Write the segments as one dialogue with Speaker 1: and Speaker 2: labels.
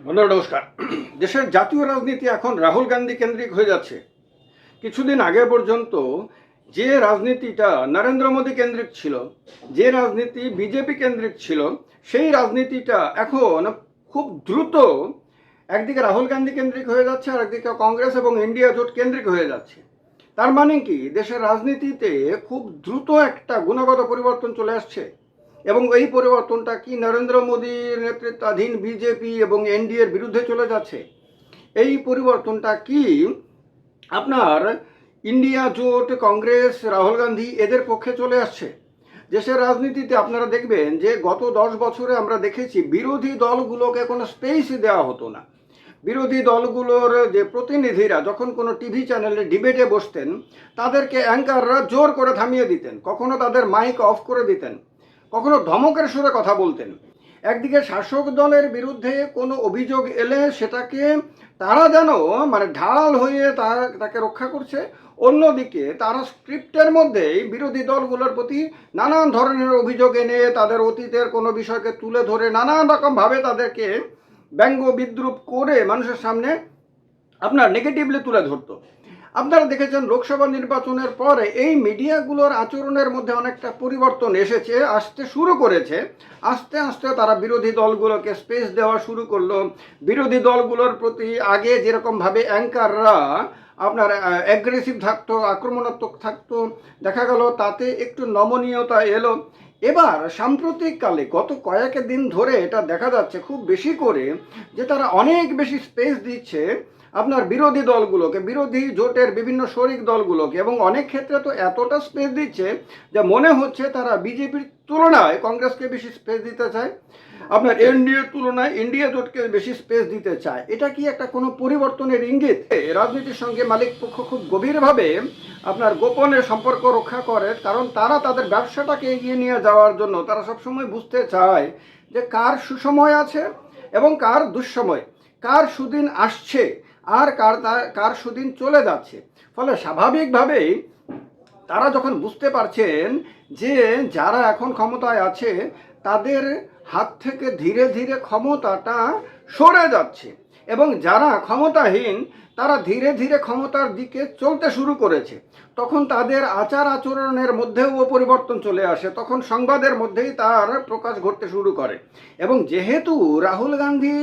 Speaker 1: বন্ধুরা, নমস্কার। দেশের জাতীয় রাজনীতি এখন রাহুল গান্ধী কেন্দ্রিক হয়ে যাচ্ছে। কিছুদিন আগে পর্যন্ত যে রাজনীতিটা নরেন্দ্র মোদী কেন্দ্রিক ছিল, যে রাজনীতি বিজেপি কেন্দ্রিক ছিল, সেই রাজনীতিটা এখন খুব দ্রুত একদিকে রাহুল গান্ধী কেন্দ্রিক হয়ে যাচ্ছে, আর একদিকে কংগ্রেস এবং ইন্ডিয়া জোট কেন্দ্রিক হয়ে যাচ্ছে। তার মানে কি? দেশের রাজনীতিতে খুব দ্রুত একটা গুণগত পরিবর্তন চলে আসছে। এবং এই পরিবর্তনটা কি নরেন্দ্র মোদীর নেতৃত্বাধীন বিজেপি এবং এনডিএর বিরুদ্ধে চলে যাচ্ছে? এই পরিবর্তনটা কি? আপনার ইন্ডিয়া জোট কংগ্রেস রাহুল গান্ধী এদের পক্ষে চলে আসছে। দেশের রাজনীতিতে আপনারা দেখবেন যে গত দশ বছরে আমরা দেখেছি বিরোধী দলগুলোকে কোনো স্পেসই দেওয়া হতো না। বিরোধী দলগুলোর যে প্রতিনিধিরা যখন কোনো টিভি চ্যানেলে ডিবেটে বসতেন, তাদেরকে অ্যাঙ্কাররা জোর করে থামিয়ে দিতেন, কখনো তাদের মাইক অফ করে দিতেন। কখনো ধমকের সুরে কথা বলতেন। একদিকে শাসক দলের বিরুদ্ধে কোনো অভিযোগ এলে সেটাকে তারা যেন মানে ঢাল হয়ে তার, তাকে রক্ষা করছে। অন্যদিকে তারা স্ক্রিপ্টের মধ্যেই বিরোধী দলগুলোর প্রতি নানান ধরনের অভিযোগ এনে তাদের অতীতের কোনো বিষয়কে তুলে ধরে নানান রকমভাবে তাদেরকে ব্যঙ্গ বিদ্রুপ করে মানুষের সামনে আপনার নেগেটিভলি তুলে ধরতো। আপনারা দেখেছেন লোকসভা নির্বাচনের পরে এই মিডিয়াগুলোর আচরণের মধ্যে অনেকটা পরিবর্তন এসেছে, আসতে শুরু করেছে। আস্তে আস্তে তারা বিরোধী দলগুলোকে স্পেস দেওয়া শুরু করল। বিরোধী দলগুলোর প্রতি আগে যেরকমভাবে অ্যাঙ্কাররা আপনার অ্যাগ্রেসিভ থাকতো, আক্রমণাত্মক থাকতো, দেখা গেল তাতে একটু নমনীয়তা এলো। এবার সাম্প্রতিককালে গত কয়েক দিন ধরে এটা দেখা যাচ্ছে খুব বেশি করে যে তারা অনেক বেশি স্পেস দিচ্ছে আপনার বিরোধী দলগুলোকে বিরোধী জোটের বিভিন্ন শরিক দলগুলোকে এবং অনেক ক্ষেত্রে তো এতটা স্পেস দিচ্ছে যে মনে হচ্ছে তারা বিজেপির তুলনায় কংগ্রেসকে বেশি স্পেস দিতে চায়। আপনার এনডিএর তুলনায় ইন্ডিয়া জোটকে বেশি স্পেস দিতে চায়। এটা কি একটা কোনো পরিবর্তনের ইঙ্গিত? রাজনীতির সঙ্গে মালিক পক্ষ খুব গভীরভাবে আপনার গোপনে সম্পর্ক রক্ষা করে কারণ তারা তাদের ব্যবসাটাকে এগিয়ে নিয়ে যাওয়ার জন্য তারা সবসময় বুঝতে চায় যে কার সুসময় আছে এবং কার দুঃসময়। কার সুদিন আসছে আর কার কার সুদিন চলে যাচ্ছে। ফলে স্বাভাবিকভাবেই তারা যখন বুঝতে পারছেন যে যারা এখন ক্ষমতায় আছে, তাদের হাত থেকে ধীরে ধীরে ক্ষমতাটা সরে যাচ্ছে এবং যারা ক্ষমতাহীন, তারা ধীরে ধীরে ক্ষমতার দিকে চলতে শুরু করেছে। তখন তাদের আচার আচরণের মধ্যেও পরিবর্তন চলে আসে। তখন সংবাদের মধ্যেই তার প্রকাশ ঘটতে শুরু করে। এবং যেহেতু রাহুল গান্ধী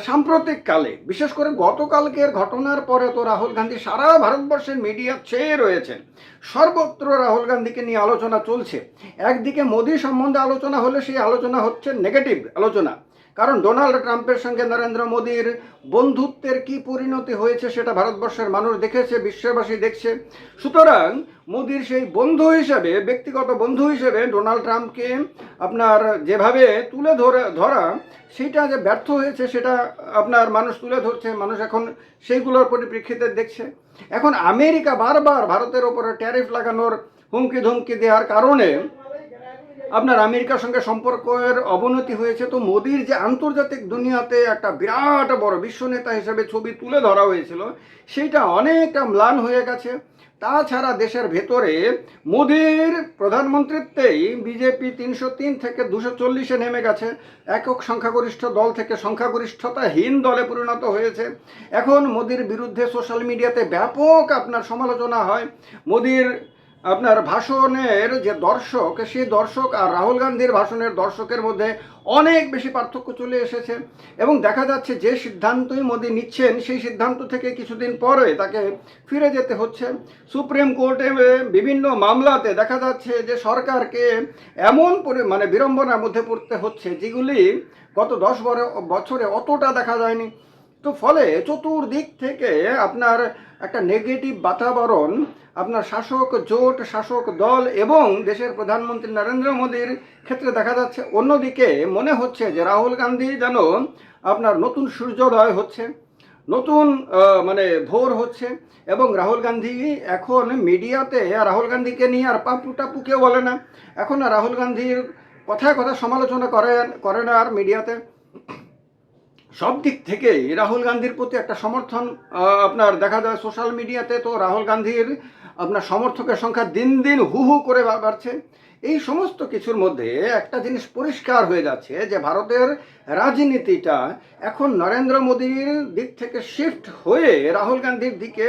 Speaker 1: সাম্প্রতিককালে, বিশেষ করে গতকালকের ঘটনার পরে তো রাহুল গান্ধী সারা ভারতবর্ষের মিডিয়া চেয়ে রয়েছেন। সর্বত্র রাহুল গান্ধীকে নিয়ে আলোচনা চলছে। একদিকে মোদি সম্বন্ধে আলোচনা হলে সেই আলোচনা হচ্ছে নেগেটিভ আলোচনা। কারণ ডোনাল্ড ট্রাম্পের সঙ্গে নরেন্দ্র মোদীর বন্ধুত্বের কি পরিণতি হয়েছে সেটা ভারতবর্ষের মানুষ দেখেছে, বিশ্ববাসী দেখছে। সুতরাং মোদীর সেই বন্ধু হিসেবে, ব্যক্তিগত বন্ধু হিসেবে ডোনাল্ড ট্রাম্পকে আপনার যেভাবে তুলে ধরে, ধরা, সেটা যে ব্যর্থ হয়েছে সেটা আপনার মানুষ তুলে ধরছে, মানুষ এখন সেইগুলোর পরিপ্রেক্ষিতে দেখছে। এখন আমেরিকা বারবার ভারতের ওপরে ট্যারিফ লাগানোর হুমকি ধুমকি দেওয়ার কারণে আপনার আমেরিকার সঙ্গে সম্পর্কের অবনতি হয়েছে, তো মোদির যে আন্তর্জাতিক দুনিয়াতে একটা বিরাট বড় বিশ্ব নেতা হিসেবে ছবি তুলে ধরা হয়েছিল সেইটা অনেকটা ম্লান হয়ে গেছে। তাছাড়া দেশের ভেতরে মোদির প্রধানমন্ত্রীত্বেই বিজেপি তিনশো তিন থেকে দুশো চল্লিশে নেমে গেছে। একক সংখ্যাগরিষ্ঠ দল থেকে সংখ্যাগরিষ্ঠতাহীন দলে পরিণত হয়েছে। এখন মোদির বিরুদ্ধে সোশ্যাল মিডিয়াতে ব্যাপক আপনার সমালোচনা হয়। মোদির আপনার ভাষণের যে দর্শক সেই দর্শক আর রাহুল গান্ধীর ভাষণের দর্শকের মধ্যে অনেক বেশি পার্থক্য চলে এসেছে এবং দেখা যাচ্ছে যে সিদ্ধান্তই মোদী নিচ্ছেন, সেই সিদ্ধান্ত থেকে কিছুদিন পরে তাকে ফিরে যেতে হচ্ছে। সুপ্রিম কোর্টে বিভিন্ন মামলাতে দেখা যাচ্ছে যে সরকারকে এমন পরি মানে বিড়ম্বনার মধ্যে পড়তে হচ্ছে, যেগুলি গত দশ বছরে অতটা দেখা যায়নি। তো ফলে চতুর্দিক থেকে আপনার একটা নেগেটিভ বাতাবরণ, আপনার শাসক জোট, শাসক দল এবং দেশের প্রধানমন্ত্রী নরেন্দ্র মোদীর ক্ষেত্রে দেখা যাচ্ছে। অন্যদিকে মনে হচ্ছে যে রাহুল গান্ধী যেন আপনার নতুন সূর্যোদয় হচ্ছে, নতুন মানে ভোর হচ্ছে এবং রাহুল গান্ধী এখন মিডিয়াতে, রাহুল গান্ধীকে নিয়ে আর পাপু টাপু কেউ বলে না। এখন রাহুল গান্ধীর কথায় কথা সমালোচনা করে করে না আর মিডিয়াতে। সব দিক থেকেই রাহুল গান্ধীর প্রতি একটা সমর্থন আপনার দেখা যায় সোশ্যাল মিডিয়াতে তো রাহুল গান্ধীর আপনার সমর্থকের সংখ্যা দিন দিন হু হু করে বাড়ছে। এই সমস্ত কিছুর মধ্যে একটা জিনিস পরিষ্কার হয়ে যাচ্ছে যে ভারতের রাজনীতিটা এখন নরেন্দ্র মোদীর দিক থেকে শিফট হয়ে রাহুল গান্ধীর দিকে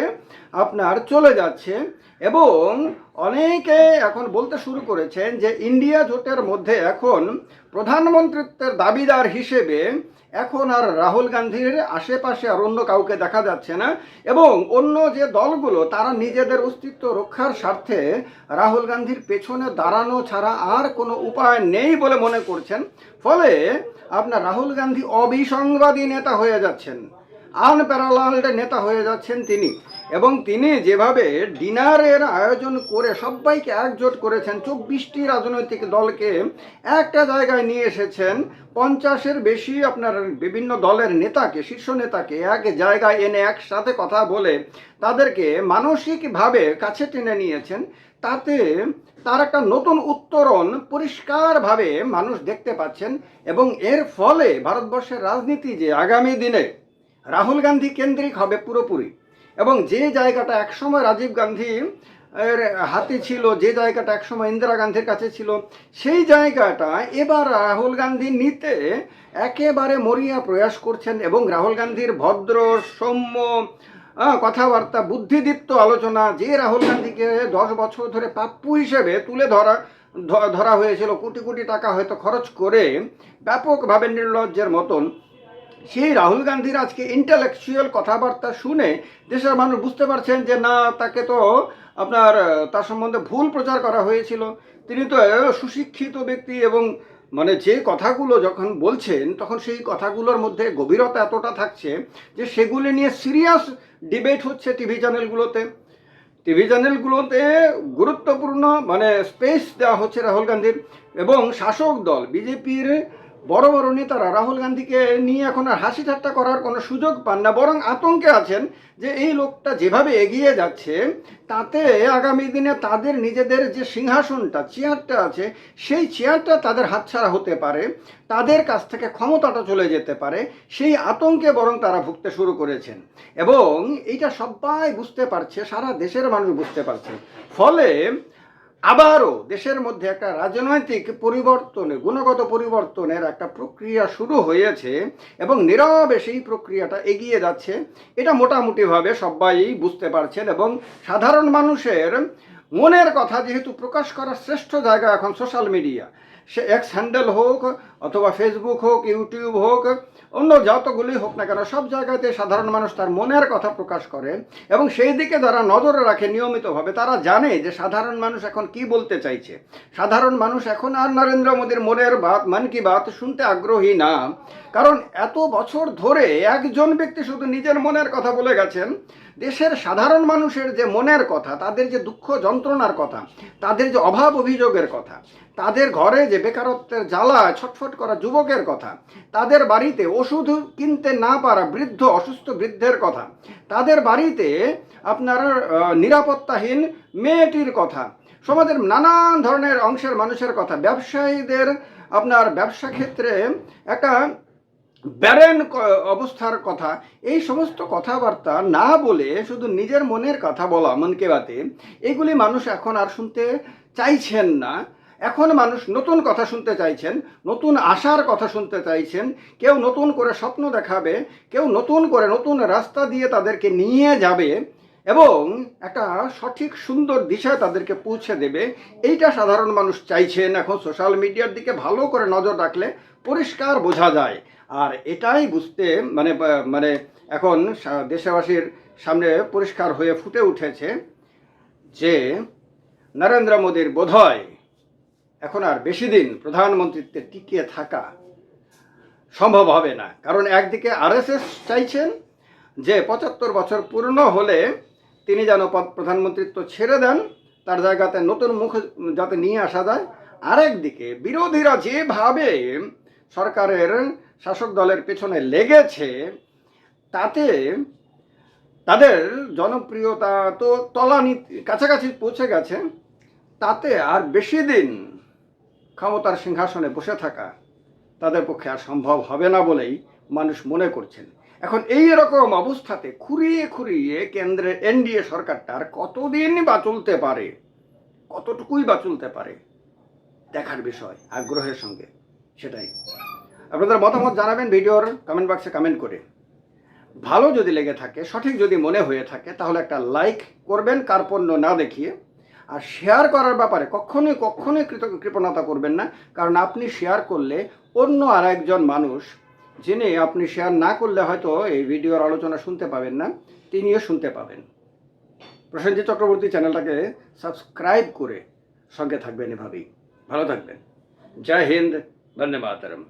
Speaker 1: আপনার চলে যাচ্ছে। এবং অনেকে এখন বলতে শুরু করেছেন যে ইন্ডিয়া জোটের মধ্যে এখন প্রধানমন্ত্রিত্বের দাবিদার হিসেবে এখন আর রাহুল গান্ধীর আশেপাশে আর অন্য কাউকে দেখা যাচ্ছে না। এবং অন্য যে দলগুলো, তারা নিজেদের অস্তিত্ব রক্ষার স্বার্থে রাহুল গান্ধীর পেছনে দাঁড়ানো ছাড়া আর কোনো উপায় নেই বলে মনে করছেন। ফলে আপনার রাহুল গান্ধী অবিসংবাদী নেতা হয়ে যাচ্ছেন। আনপ্যারালালড নেতা হয়ে যাচ্ছেন তিনি। এবং তিনি যেভাবে ডিনারের আয়োজন করে সবাইকে একজোট করেছেন, চব্বিশটি রাজনৈতিক দলকে একটা জায়গায় নিয়ে এসেছেন। পঞ্চাশের বেশি আপনার বিভিন্ন দলের নেতাকে, শীর্ষ নেতাকে এক জায়গায় এনে একসাথে কথা বলে তাদেরকে মানসিকভাবে কাছে টেনে নিয়েছেন। তাতে তার একটা নতুন উত্তরণ পরিষ্কারভাবে মানুষ দেখতে পাচ্ছেন এবং এর ফলে ভারতবর্ষের রাজনীতি যে আগামী দিনে রাহুল গান্ধী কেন্দ্রিক হবে পুরোপুরি। এবং যে জায়গাটা একসময় রাজীব গান্ধী, এর হাতে ছিল, যে জায়গাটা একসময় ইন্দিরা গান্ধীর কাছে ছিল, সেই জায়গাটা এবার রাহুল গান্ধী নিতে একেবারে মরিয়া প্রয়াস করছেন এবং রাহুল গান্ধীর ভদ্র, সৌম্য কথাবার্তা, বুদ্ধিদীপ্ত আলোচনা যে রাহুল গান্ধীকে দশ বছর ধরে পাপ্পু হিসেবে তুলে ধরা ধরা হয়েছিল, কোটি কোটি টাকা হয়তো খরচ করে ব্যাপকভাবে নির্লজ্জের মতন সেই রাহুল গান্ধীর আজকে ইন্টালেকচুয়াল কথাবার্তা শুনে দেশের মানুষ বুঝতে পারছেন যে না, তাকে তো আপনার তার সম্বন্ধে ভুল প্রচার করা হয়েছিল। তিনি তো সুশিক্ষিত ব্যক্তি এবং মানে যে কথাগুলো যখন বলছেন, তখন সেই কথাগুলোর মধ্যে গভীরতা এতটা থাকছে যে সেগুলি নিয়ে সিরিয়াস ডিবেট হচ্ছে টিভি চ্যানেলগুলোতে। টিভি চ্যানেলগুলোতে গুরুত্বপূর্ণ মানে স্পেস দেওয়া হচ্ছে রাহুল গান্ধীর। এবং শাসক দল, বিজেপির বড় বড় নেতারা রাহুল গান্ধীকে নিয়ে এখন আর হাসি ঠাট্টা করার কোনো সুযোগ পান না, বরং আতঙ্কে আছেন যে এই লোকটা যেভাবে এগিয়ে যাচ্ছে, তাতে আগামী দিনে তাদের নিজেদের যে সিংহাসনটা, চেয়ারটা আছে, সেই চেয়ারটা তাদের হাতছাড়া হতে পারে, তাদের কাছ থেকে ক্ষমতাটা চলে যেতে পারে, সেই আতঙ্কে বরং তারা ভুগতে শুরু করেছেন। এবং এইটা সবাই বুঝতে পারছে, সারা দেশের মানুষ বুঝতে পারছে। ফলে আবারও দেশের মধ্যে একটা রাজনৈতিক পরিবর্তনের, গুণগত পরিবর্তনের একটা প্রক্রিয়া শুরু হয়েছে এবং নীরবে সেই প্রক্রিয়াটা এগিয়ে যাচ্ছে। এটা মোটামুটিভাবে সবাই বুঝতে পারছেন এবং সাধারণ মানুষের মনের কথা যেহেতু প্রকাশ করার শ্রেষ্ঠ জায়গা এখন সোশ্যাল মিডিয়া। সে এক্স হ্যান্ডেল হোক অথবা ফেসবুক হোক, ইউটিউব হোক, অন্য যতগুলি হোক না কেন, সব জায়গাতে সাধারণ মানুষ তার মনের কথা প্রকাশ করে এবং সেই দিকে যারা নজরে রাখে নিয়মিতভাবে, তারা জানে যে সাধারণ মানুষ এখন কি বলতে চাইছে। সাধারণ মানুষ এখন আর নরেন্দ্র মোদীর মনের বাত মন কি বাত শুনতে আগ্রহী না। কারণ এত বছর ধরে একজন ব্যক্তি শুধু নিজের মনের কথা বলে গেছেন দেশের সাধারণ মানুষের যে মনের কথা, তাদের যে দুঃখ যন্ত্রণার কথা, তাদের যে অভাব অভিযোগের কথা, তাদের ঘরে যে বেকারত্বের জ্বালা, ছটফট করা যুবকের কথা, তাদের বাড়িতে ওষুধ কিনতে না পারা বৃদ্ধ, অসুস্থ বৃদ্ধের কথা, তাদের বাড়িতে আপনার নিরাপত্তাহীন মেয়েটির কথা, সমাজের নানান ধরনের অংশের মানুষের কথা, ব্যবসায়ীদের আপনার ব্যবসা ক্ষেত্রে একটা ব্যারেন অবস্থার কথা, এই সমস্ত কথাবার্তা না বলে শুধু নিজের মনের কথা বলা মনকে বাতে, এগুলি মানুষ এখন আর শুনতে চাইছেন না। এখন মানুষ নতুন কথা শুনতে চাইছেন, নতুন আশার কথা শুনতে চাইছেন, কেউ নতুন করে স্বপ্ন দেখাবে, কেউ নতুন করে নতুন রাস্তা দিয়ে তাদেরকে নিয়ে যাবে এবং একটা সঠিক সুন্দর দিশায় তাদেরকে পৌঁছে দেবে। এইটা সাধারণ মানুষ চাইছেন। এখন সোশ্যাল মিডিয়ার দিকে ভালো করে নজর রাখলে পরিষ্কার বোঝা যায়। আর এটাই বুঝতে মানে মানে এখন দেশবাসীর সামনে পরিষ্কার হয়ে ফুটে উঠেছে যে নরেন্দ্র মোদীর বোধহয় এখন আর বেশি দিন প্রধানমন্ত্রীত্বে টিকিয়ে থাকা সম্ভব হবে না। কারণ একদিকে আরএসএস চাইছেন যে পঁচাত্তর বছর পূর্ণ হলে তিনি যেন প্রধানমন্ত্রিত্ব ছেড়ে দেন, তার জায়গাতে নতুন মুখ যাতে নিয়ে আসা যায়। আরেকদিকে বিরোধীরা যেভাবে সরকারের শাসক দলের পেছনে লেগেছে, তাতে তাদের জনপ্রিয়তা তো তলানি কাছাকাছি পৌঁছে গেছে, তাতে আর বেশি দিন ক্ষমতার সিংহাসনে বসে থাকা তাদের পক্ষে আর সম্ভব হবে না বলেই মানুষ মনে করছেন। এখন এই রকম অবস্থাতে খুঁড়িয়ে খুঁড়িয়ে কেন্দ্রের এনডিএ সরকারটা আর কতদিন বা চলতে পারে, কতটুকুই বা চলতে পারে, দেখার বিষয় আগ্রহের সঙ্গে। সেটাই। আপনাদের মতামত জানাবেন ভিডিওর কমেন্ট বক্সে কমেন্ট করে। ভালো যদি লেগে থাকে, সঠিক যদি মনে হয়ে থাকে, তাহলে একটা লাইক করবেন কার্পণ্য না দেখিয়ে। আর শেয়ার করার ব্যাপারে কখনোই কখনোই কৃত কৃপণতা করবেন না, কারণ আপনি শেয়ার করলে অন্য আর একজন মানুষ যিনি আপনি শেয়ার না করলে হয়তো এই ভিডিওর আলোচনা শুনতে পাবেন না, তিনিও শুনতে পাবেন। প্রসেনজিৎ চক্রবর্তী চ্যানেলটাকে সাবস্ক্রাইব করে সঙ্গে থাকবেন এভাবেই। ভালো থাকবেন। জয় হিন্দ। धन्यवाद धर्म।